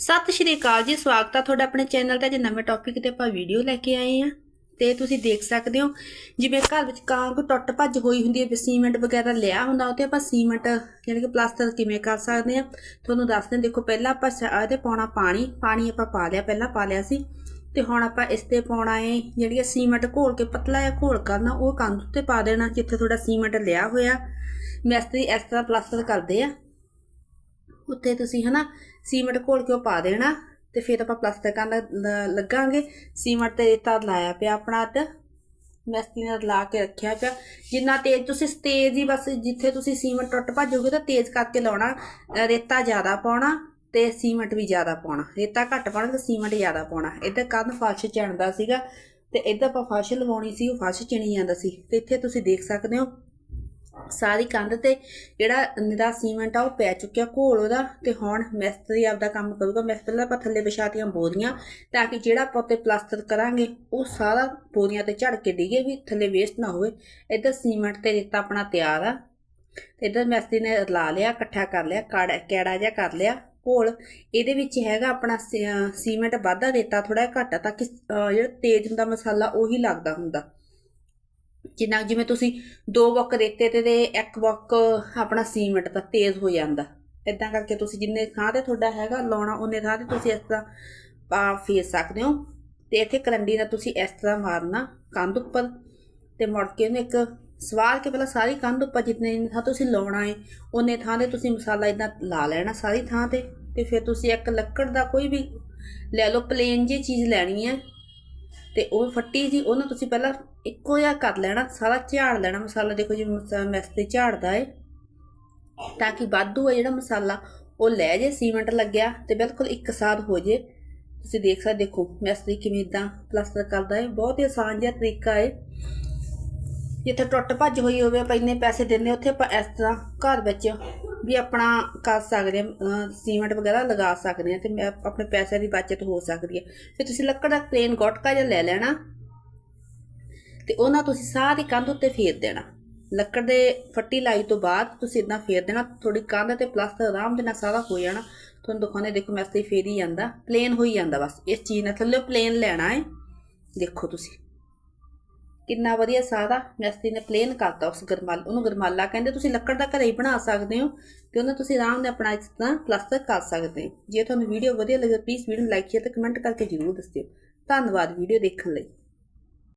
ਸਤਿ ਸ਼੍ਰੀ ਅਕਾਲ ਜੀ, ਸਵਾਗਤ ਆ ਤੁਹਾਡਾ ਆਪਣੇ ਚੈਨਲ ਤੇ। ਅੱਜ ਨਵੇਂ ਟੌਪਿਕ ਤੇ ਆਪਾਂ ਵੀਡੀਓ ਲੈ ਕੇ ਆਏ ਆ। ਤੇ ਤੁਸੀਂ ਦੇਖ ਸਕਦੇ ਹੋ, ਜਿਵੇਂ ਘਰ ਵਿੱਚ ਕਾਂ ਕੋ ਟੁੱਟ ਭੱਜ ਹੋਈ ਹੁੰਦੀ ਹੈ, ਵੀ ਸੀਮੈਂਟ ਵਗੈਰਾ ਲਿਆ ਹੁੰਦਾ ਉਹ ਤੇ ਆਪਾਂ ਸੀਮੈਂਟ ਯਾਨੀ ਕਿ ਪਲਾਸਟਰ ਕਿਵੇਂ ਕਰ ਸਕਦੇ ਆ, ਤੁਹਾਨੂੰ ਦੱਸਦੇ ਦੇਖੋ, ਪਹਿਲਾਂ ਆਪਾਂ ਸ- ਇਹਦੇ ਪਾਉਣਾ ਪਾਣੀ ਪਾਣੀ ਆਪਾਂ ਪਾ ਲਿਆ, ਪਹਿਲਾਂ ਪਾ ਲਿਆ ਸੀ। ਤੇ ਹੁਣ ਆਪਾਂ ਇਸ ਤੇ ਪਾਉਣਾ ਹੈ ਜਿਹੜੀ ਸੀਮੈਂਟ ਘੋਲ ਕੇ, ਪਤਲਾ ਜਿਹਾ ਘੋਲ ਕਰਨਾ, ਉਹ ਕੰਧ ਉੱਤੇ ਪਾ ਦੇਣਾ, ਜਿੱਥੇ ਤੁਹਾਡਾ ਸੀਮੈਂਟ ਲਿਆ ਹੋਇਆ। ਮਿਸਤਰੀ ਇਸ ਤਰ੍ਹਾਂ ਪਲਾਸਟਰ ਕਰਦੇ ਆ। ਉੱਤੇ ਤੁਸੀਂ ਹਨਾ ਸੀਮੈਂਟ ਘੋਲ ਕੇ ਉਹ ਪਾ ਦੇਣਾ ਤੇ ਫਿਰ ਆਪਾਂ ਪਲਾਸਟਰ ਕਰਨ ਲ- ਲੱਗਾਂਗੇ। ਸੀਮੈਂਟ ਤੇ ਰੇਤਾ ਲਾਇਆ ਪਿਆ ਆਪਣਾ ਅੱਧ। ਮਿਸਤਰੀ ਨਾਲ ਲਾ ਕੇ ਰੱਖਿਆ ਪਿਆ। ਜਿੰਨਾ ਤੇਜ਼ ਤੁਸੀਂ, ਤੇਜ਼ ਹੀ ਬਸ ਜਿੱਥੇ ਤੁਸੀਂ ਸੀਮੈਂਟ ਟੁੱਟ ਭੱਜੋਗੇ ਤਾਂ ਤੇਜ਼ ਕਰਕੇ ਲਾਉਣਾ। ਰੇਤਾ ਜ਼ਿਆਦਾ ਪਾਉਣਾ ਤੇ ਸੀਮੈਂਟ ਵੀ ਜ਼ਿਆਦਾ ਪਾਉਣਾ। ਰੇਤਾ ਘੱਟ ਪਾਉਣਾ ਤੇ ਸੀਮੈਂਟ ਜ਼ਿਆਦਾ ਪਾਉਣਾ। ਇੱਧਰ ਕੰਨ ਫਰਸ਼ ਚਣਦਾ ਸੀਗਾ ਤੇ ਇੱਧਰ ਆਪਾਂ ਫਰਸ਼ ਲਵਾਉਣੀ ਸੀ, ਉਹ ਫਰਸ਼ ਚਿਣੀ ਜਾਂਦਾ ਸੀ। ਤੇ ਇੱਥੇ ਤੁਸੀਂ ਦੇਖ ਸਕਦੇ ਹੋ ਸਾਰੀ ਕੰਧ ਤੇ ਜਿਹੜਾ ਨਿਰਾ ਸੀਮੈਂਟ ਆ, ਉਹ ਪੈ ਚੁੱਕਿਆ ਘੋਲ ਉਹਦਾ ਤੇ ਹੁਣ ਮਿਸਤਰੀ ਆਪਦਾ ਕੰਮ ਕਰੂਗਾ। ਮਿਸਤਰੀ ਦਾ ਆਪਾਂ ਥੱਲੇ ਵਿਛਾਤੀਆਂ ਬੋਰੀਆਂ ਤਾਂ ਕਿ ਜਿਹੜਾ ਆਪਾਂ ਉੱਤੇ ਪਲਾਸਟਰ ਕਰਾਂਗੇ, ਉਹ ਸਾਰਾ ਬੋਰੀਆਂ ਤੇ ਝੜ ਕੇ ਡਿੱਗੇ ਵੀ ਥੱਲੇ ਵੇਸਟ ਨਾ ਹੋਵੇ। ਇੱਧਰ ਸੀਮੈਂਟ ਤੇ ਰੇਤਾ ਆਪਣਾ ਤਿਆਰ ਆ। ਤੇ ਇੱਧਰ ਮਿਸਤਰੀ ਨੇ ਲਾ ਲਿਆ, ਇਕੱਠਾ ਕਰ ਲਿਆ, ਕਾੜਾ, ਕੈੜਾ ਜਿਹਾ ਕਰ ਲਿਆ ਘੋਲ। ਇਹਦੇ ਵਿੱਚ ਹੈਗਾ ਆਪਣਾ ਸੀ- ਸੀਮੈਂਟ ਵਾਧਾ ਰੇਤਾ ਥੋੜਾ ਘੱਟ ਆ, ਤਾਂ ਕਿ ਜਿਹੜਾ ਤੇਜ਼ ਹੁੰਦਾ ਮਸਾਲਾ ਉਹੀ ਲੱਗਦਾ ਹੁੰਦਾ। ਜਿੰਨਾ ਜਿਵੇਂ ਤੁਸੀਂ ਦੋ ਬੱਕ ਰੇਤੇ ਤੇ ਇੱਕ ਬੱਕ ਆਪਣਾ ਸੀਮੈਂਟ ਦਾ ਤੇਜ਼ ਹੋ ਜਾਂਦਾ। ਇਦਾਂ ਕਰਕੇ ਤੁਸੀਂ ਜਿੰਨੇ ਥਾਂ ਤੇ ਤੁਹਾਡਾ ਹੈਗਾ ਲਾਉਣਾ, ਉਹਨੇ ਥਾਂ ਤੇ ਤੁਸੀਂ ਇਸ ਤਰ੍ਹਾਂ ਪਾ ਫੇਰ ਸਕਦੇ ਹੋ। ਤੇ ਇੱਥੇ ਕਰੰਡੀ ਨਾਲ ਤੁਸੀਂ ਇਸ ਤਰ੍ਹਾਂ ਮਾਰਨਾ ਕੰਧ ਉੱਪਰ ਤੇ ਮੁੜ ਕੇ ਉਹਨੂੰ ਇੱਕ ਸਵਾਲ ਕੇ ਪਹਿਲਾਂ ਸਾਰੀ ਕੰਧ ਉੱਪਰ ਜਿੰਨੇ ਥਾਂ ਤੁਸੀਂ ਲਾਉਣਾ ਹੈ ਉਹਨੇ ਥਾਂ ਤੇ ਤੁਸੀਂ ਮਸਾਲਾ ਇਦਾਂ ਲਾ ਲੈਣਾ ਸਾਰੀ ਥਾਂ ਤੇ ਤੇ ਫਿਰ ਤੁਸੀਂ ਇੱਕ ਲੱਕੜ ਦਾ ਕੋਈ ਵੀ ਲੈ ਲਓ ਪਲੇਨ ਜਿਹੀ ਚੀਜ਼ ਲੈਣੀ ਹੈ। ਤੇ ਉਹ ਫੱਟੀ ਜੀ, ਉਹਨੂੰ ਤੁਸੀਂ ਪਹਿਲਾਂ ਇੱਕੋ ਜਿਹਾ ਕਰ ਲੈਣਾ, ਸਾਰਾ ਝਾੜ ਲੈਣਾ ਮਸਾਲਾ, ਦੇਖੋ ਜੀ ਮਸਾ- ਮਿਸਤਰੀ ਝਾੜਦਾ ਏ। ਤਾਂ ਕਿ ਵਾਧੂ ਹੈ ਜਿਹੜਾ ਮਸਾਲਾ, ਉਹ ਲੈ ਜੇ, ਸੀਮੈਂਟ ਲੱਗਿਆ ਤੇ ਬਿਲਕੁਲ ਇੱਕ ਸਾਥ ਹੋ ਜੇ। ਤੁਸੀਂ ਦੇਖ ਸਕਦੇ ਦੇਖੋ ਮੈਸਤਰੀ ਕਿਵੇਂ ਇਦਾਂ ਪਲਾਸਟਰ ਕਰਦਾ ਏ, ਬਹੁਤ ਹੀ ਆਸਾਨ ਜਿਹਾ ਤਰੀਕਾ ਹੈ ਜਿੱਥੇ ਟੁੱਟ ਭੱਜ ਹੋਈ ਹੋਵੇ, ਆਪਾਂ ਇੰਨੇ ਪੈਸੇ ਦਿੰਦੇ ਉੱਥੇ ਆਪਾਂ ਇਸ ਤਰ੍ਹਾਂ ਘਰ ਵਿੱਚ ਵੀ ਆਪਣਾ ਕਰ ਸਕਦੇ ਹਾਂ ਸੀਮੈਂਟ ਵਗੈਰਾ ਲਗਾ ਸਕਦੇ ਹਾਂ ਤੇ ਮੈਂ ਆਪਣੇ ਪੈਸਿਆਂ ਦੀ ਬਚਤ ਹੋ ਸਕਦੀ ਹੈ ਫਿਰ ਤੁਸੀਂ ਲੱਕੜ ਦਾ ਪਲੇਨ ਗੋਟਕਾ ਜਿਹਾ ਲੈ ਲੈਣਾ ਤੇ ਉਹਨਾਂ ਤੁਸੀਂ ਸਾਰੀ ਕੰਧ ਉੱਤੇ ਫੇਰ ਦੇਣਾ। ਲੱਕੜ ਦੇ ਫੱਟੀ ਲਾਈ ਤੋਂ ਬਾਅਦ ਤੁਸੀਂ ਇਦਾਂ ਫੇਰ ਦੇਣਾ ਥੋੜੀ ਕੰਧ ਤੇ ਪਲਾਸਟਰ ਆਰਾਮ ਦੇ ਨਾਲ ਸਾਰਾ ਹੋ ਜਾਣਾ। ਤੁਹਾਨੂੰ ਦਿਖਾਉਂਦੇ ਦੇਖੋ ਮੈਂ ਇਸ ਮੈਸਤਰੀ ਫੇਰ ਹੀ ਜਾਂਦਾ ਪਲੇਨ ਹੋਈ ਜਾਂਦਾ ਬਸ। ਇਸ ਚੀਜ਼ ਨਾਲ ਥੱਲੇ ਪਲੇਨ ਲੈਣਾ ਹੈ ਦੇਖੋ ਤੁਸੀਂ। ਕਿੰਨਾ ਵਧੀਆ ਸਾਦਾ। ਮਿਸਤਰੀ ਨੇ ਪਲੇਨ ਕਰਤਾ ਉਸ ਗਰਮਾਲ ਉਹਨੂੰ ਗਰਮਾਲਾ। ਕਹਿੰਦੇ, ਤੁਸੀਂ ਲੱਕੜ ਦਾ ਘਰੇ ਹੀ ਬਣਾ ਸਕਦੇ ਹੋ ਤੇ ਉਹਨੂੰ ਤੁਸੀਂ ਆਰਾਮ ਨਾਲ ਆਪਣਾ ਇਸ ਤਰ੍ਹਾਂ ਪਲਾਸਟਰ ਕਰ ਸਕਦੇ ਹੋ। ਜੇ ਤੁਹਾਨੂੰ ਵੀਡੀਓ ਵਧੀਆ ਲੱਗੇ ਪਲੀਜ਼ ਵੀਡੀਓ ਨੂੰ ਲਾਈਕ ਸ਼ੇਅਰ ਤੇ ਕਮੈਂਟ ਕਰਕੇ ਜ਼ਰੂਰ ਦੱਸਿਓ। ਧੰਨਵਾਦ ਵੀਡੀਓ ਦੇਖਣ ਲਈ।